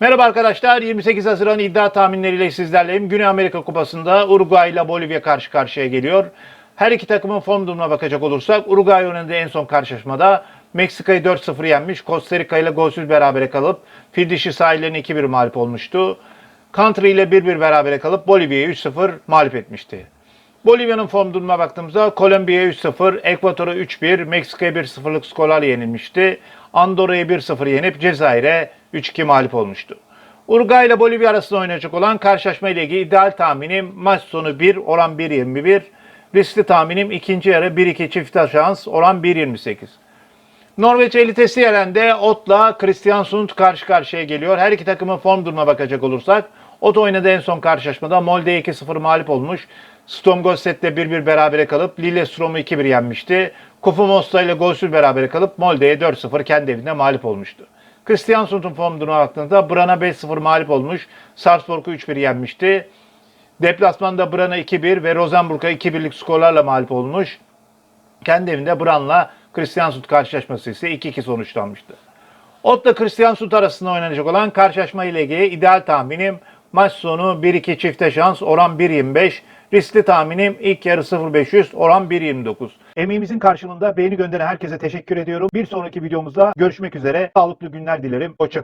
Merhaba arkadaşlar. 28 Haziran iddia tahminleriyle sizlerleyim. Güney Amerika Kupası'nda Uruguay ile Bolivya karşı karşıya geliyor. Her iki takımın form durumuna bakacak olursak Uruguay önünde en son karşılaşmada Meksika'yı 4-0 yenmiş. Costa Rica ile golsüz berabere kalıp fil dişi sahillerini 2-1 mağlup olmuştu. Country ile 1-1 berabere kalıp Bolivya'yı 3-0 mağlup etmişti. Bolivya'nın form durumuna baktığımızda Kolombiya'ya 3-0, Ekvator'a 3-1, Meksika'ya 1-0'lık skorlarla yenilmişti. Andorra'yı 1-0 yenip Cezayir'e 3-2 mağlup olmuştu. Uruguay ile Bolivya arasında oynayacak olan karşılaşma ile ilgili ideal tahminim maç sonu 1, oran 1.21. Riskli tahminim ikinci yarı 1-2 çift şans, oran 1.28. Norveç elitesi yerende Ot'la Christian Sund karşı karşıya geliyor. Her iki takımın form durumuna bakacak olursak Ot oynadı en son karşılaşmada Molde'ye 2-0 mağlup olmuş. Stomgosset'le 1-1 berabere kalıp Lillestrøm'ü 2-1 yenmişti. Kufu Mosta ile golsüz berabere kalıp Molde'ye 4-0 kendi evinde mağlup olmuştu. Christian Sund'un form durumuna baktığında Bran'a 5-0 mağlup olmuş. Sarpsborg'u 3-1 yenmişti. Deplasmanda Bran'a 2-1 ve Rosenborg'a 2-1'lik skorlarla mağlup olmuş. Kendi evinde Bran'la Christian Sund karşılaşması ise 2-2 sonuçlanmıştı. Ot'la Christian Sund arasında oynanacak olan karşılaşma ile ilgili ideal tahminim maç sonu 1-2 çifte şans oran 1.25. Riskli tahminim ilk yarı 0.500 oran 1.29. Emeğimizin karşılığında beğeni gönderen herkese teşekkür ediyorum. Bir sonraki videomuzda görüşmek üzere. Sağlıklı günler dilerim. Hoşçakalın.